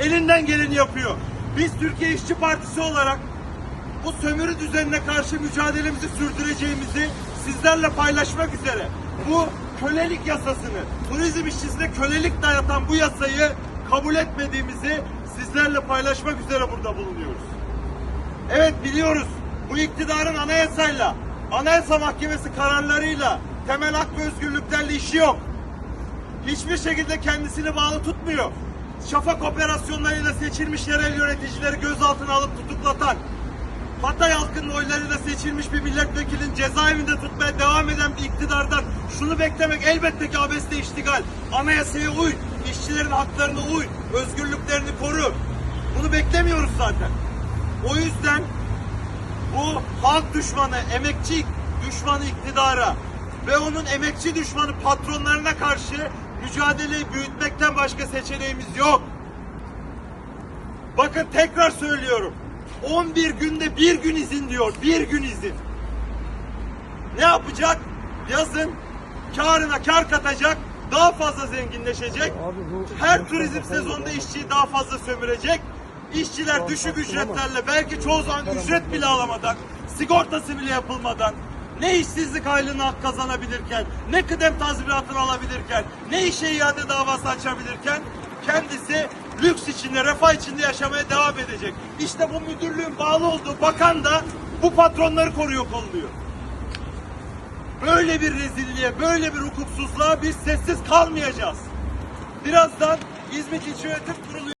elinden geleni yapıyor. Biz Türkiye İşçi Partisi olarak bu sömürü düzenine karşı mücadelemizi sürdüreceğimizi sizlerle paylaşmak üzere bu kölelik yasasını, turizm işçisine kölelik dayatan bu yasayı kabul etmediğimizi sizlerle paylaşmak üzere burada bulunuyoruz. Evet biliyoruz bu iktidarın anayasayla, anayasa mahkemesi kararlarıyla, temel hak ve özgürlüklerle işi yok. Hiçbir şekilde kendisini bağlı tutmuyor. Şafak operasyonlarıyla seçilmiş yerel yöneticileri gözaltına alıp tutuklatan, Hatay halkının oylarıyla seçilmiş bir milletvekilinin cezaevinde tutmaya devam eden bir iktidardan şunu beklemek elbette ki abesle iştigal. Anayasaya uy, işçilerin haklarına uy, özgürlüklerini koru. Bunu beklemiyoruz zaten. O yüzden bu halk düşmanı, emekçi düşmanı iktidara ve onun emekçi düşmanı patronlarına karşı mücadeleyi büyütmekten başka seçeneğimiz yok. Bakın tekrar söylüyorum. 11 günde bir gün izin diyor. Bir gün izin. Ne yapacak? Yazın karına kar katacak. Daha fazla zenginleşecek. Her turizm sezonunda işçiyi daha fazla sömürecek. İşçiler düşük ücretlerle belki çoğu zaman ücret bile alamadan, sigortası bile yapılmadan, ne işsizlik aylığına hak kazanabilirken, ne kıdem tazminatını alabilirken, ne işe iade davası açabilirken kendisi lüks içinde, refah içinde yaşamaya devam edecek. İşte bu müdürlüğün bağlı olduğu bakan da bu patronları koruyor, kolluyor. Böyle bir rezilliğe, böyle bir hukuksuzluğa biz sessiz kalmayacağız. Birazdan İzmit İlçe Yönetim Kurulu